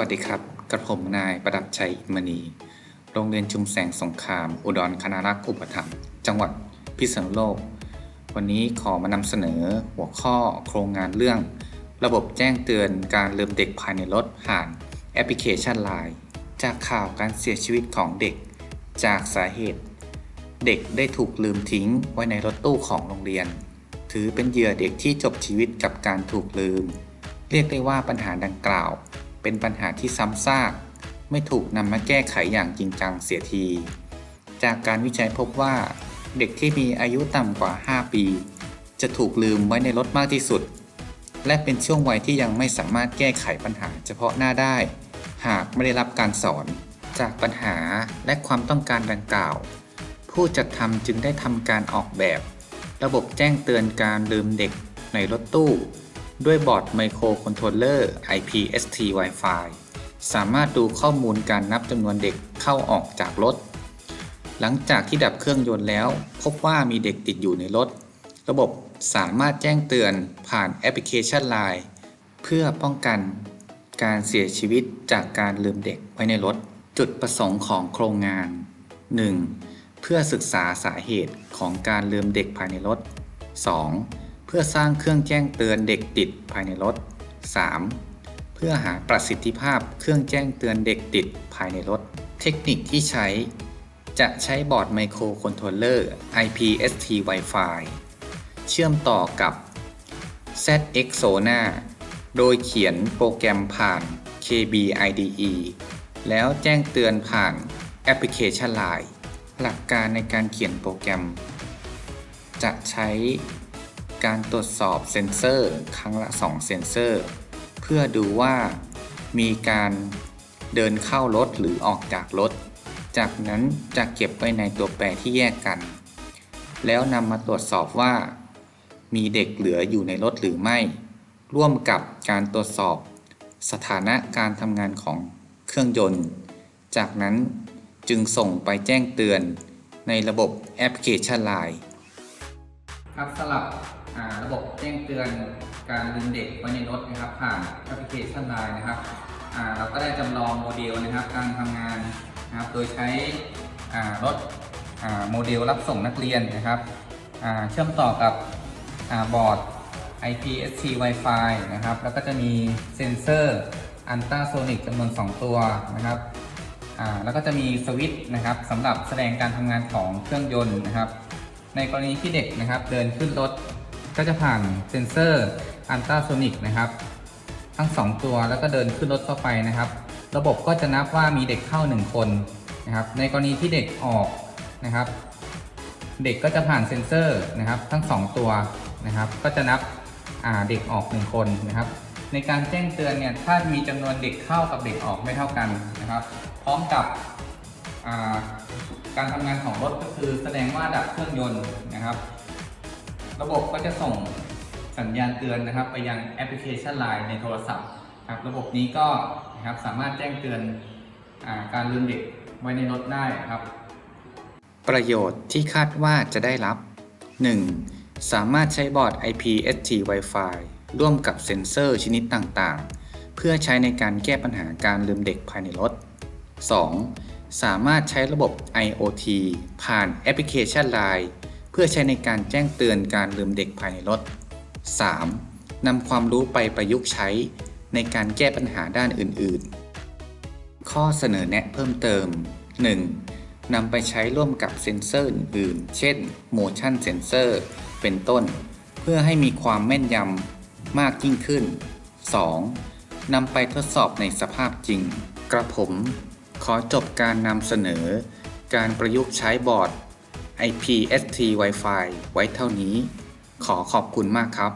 วัสดีครับ กระผมนายประดับชัยอินมณี โรงเรียนชุมแสงสงคราม อุดรคณรักษ์อุปถัมภ์จังหวัดพิษณุโลก วันนี้ขอมานำเสนอหัวข้อโครงงานเรื่อง ระบบแจ้งเตือนการลืมเด็กภายในรถผ่านแอปพลิเคชัน Line จากข่าวการเสียชีวิตของเด็ก จากสาเหตุ เด็กได้ถูกลืมทิ้งไว้ในรถตู้ของโรงเรียน ถือเป็นเหยื่อเด็กที่จบชีวิตกับการถูกลืม เรียกได้ว่าปัญหาดังกล่าว เป็นปัญหาที่ซ้ำซาก ไม่ถูกนำมาแก้ไขอย่างจริงจังเสียที จากการวิจัยพบว่า เด็กที่มีอายุต่ำกว่า 5 ปี จะถูกลืมไว้ในรถมากที่สุด และเป็นช่วงวัยที่ยังไม่สามารถแก้ไขปัญหาเฉพาะหน้าได้ หากไม่ได้รับการสอน จากปัญหาและความต้องการดังกล่าว ผู้จัดทำจึงได้ทำการออกแบบ ระบบแจ้งเตือนการลืมเด็กในรถตู้ ด้วยบอร์ดไมโครคอนโทรลเลอร์ IPST Wi-Fi สามารถดูข้อมูลการนับจำนวนเด็กเข้าออกจากรถ หลังจากที่ดับเครื่องยนต์แล้ว พบว่ามีเด็กติดอยู่ในรถ ระบบสามารถแจ้งเตือนผ่านแอปพลิเคชัน Line เพื่อป้องกันการเสียชีวิตจากการลืมเด็กไว้ในรถ จุดประสงค์ของโครงงาน 1. เพื่อศึกษาสาเหตุของการลืมเด็กภายในรถ 2. เพื่อสร้างเครื่องแจ้งเตือนเด็กติดภายในรถ 3. เพื่อหาประสิทธิภาพเครื่องแจ้งเตือนเด็กติดภายในรถ เทคนิคที่ใช้ จะใช้บอร์ดไมโครคอนโทรลเลอร์ IPST Wi-Fi เชื่อมต่อกับ ZX Sona โดยเขียนโปรแกรมผ่าน KB IDE แล้วแจ้งเตือนผ่านแอปพลิเคชัน Line หลักการในการเขียนโปรแกรม จะใช้ การตรวจสอบเซ็นเซอร์ครั้งละ 2 เซ็นเซอร์ เพื่อดูว่ามีการเดินเข้ารถหรือออกจากรถ จากนั้นจะเก็บไว้ในตัวแปรที่แยกกัน แล้วนำมาตรวจสอบว่า มีเด็กเหลืออยู่ในรถหรือไม่ ร่วมกับการตรวจสอบ สถานะการทำงานของเครื่องยนต์ จากนั้นจึงส่งไปแจ้งเตือนในระบบแอปพลิเคชัน Line ครับสำหรับ ระบบแจ้งเตือนการลืมเด็กไว้ในรถนะครับ ผ่านแอปพลิเคชัน Line นะครับเราก็ได้จำลองโมเดลนะครับ การทำงานนะครับ โดยใช้รถโมเดลรับส่งนักเรียนนะครับเชื่อมต่อกับอบอร์ด IPSC Wi-Fi นะครับ แล้วก็จะมีเซ็นเซอร์อันตราโซนิกจำนวน 2 ตัวนะครับแล้วก็จะมีสวิตช์นะครับสำหรับแสดงการทำงานของเครื่องยนต์นะครับ ในกรณีที่เด็กนะครับเดินขึ้นรถ ก็จะผ่านเซ็นเซอร์อันตราโซนิกนะครับ ทั้ง 2 ตัวแล้วก็เดินขึ้นรถเข้าไปนะครับ ระบบก็จะนับว่ามีเด็กเข้า 1 คนนะครับ ในกรณีที่เด็กออกนะครับ เด็กก็จะผ่านเซ็นเซอร์นะครับ ทั้ง 2 ตัวนะครับ ก็จะนับเด็กออก 1 คนนะครับ ในการแจ้งเตือนเนี่ยถ้ามีจำนวนเด็กเข้ากับเด็กออกไม่เท่ากันนะครับ พร้อมกับการทำงานของรถก็คือแสดงว่าดับเครื่องยนต์นะครับ ระบบก็จะส่งสัญญาณเตือนนะครับ ไปยังแอปพลิเคชัน Line ในโทรศัพท์ครับระบบนี้ก็นะครับสามารถแจ้งเตือนอการลืมเด็กไว้ในรถได้ครับ ประโยชน์ที่คาดว่าจะได้รับ 1. สามารถใช้บอร์ด IPST Wi-Fi ร่วมกับเซ็นเซอร์ชนิดต่างๆ เพื่อใช้ในการแก้ปัญหาการลืมเด็กภายในรถ 2. สามารถใช้ระบบ IoT ผ่านแอปพลิเคชัน Line พื่อใช้ในการแจ้งเตือนการลืมเด็กภายในรถ 3. นำความรู้ไปประยุกต์ใช้ในการแก้ปัญหาด้านอื่น ๆ ข้อเสนอแนะเพิ่มเติม 1. นำไปใช้ร่วมกับเซ็นเซอร์อื่นๆเช่น motion sensor เป็นต้น เพื่อให้มีความแม่นยำมากยิ่งขึ้น 2. นำไปทดสอบในสภาพจริง กระผม ขอจบการนำเสนอ การประยุกต์ใช้บอร์ด IPST Wi-Fi ไว้เท่านี้ ขอขอบคุณมากครับ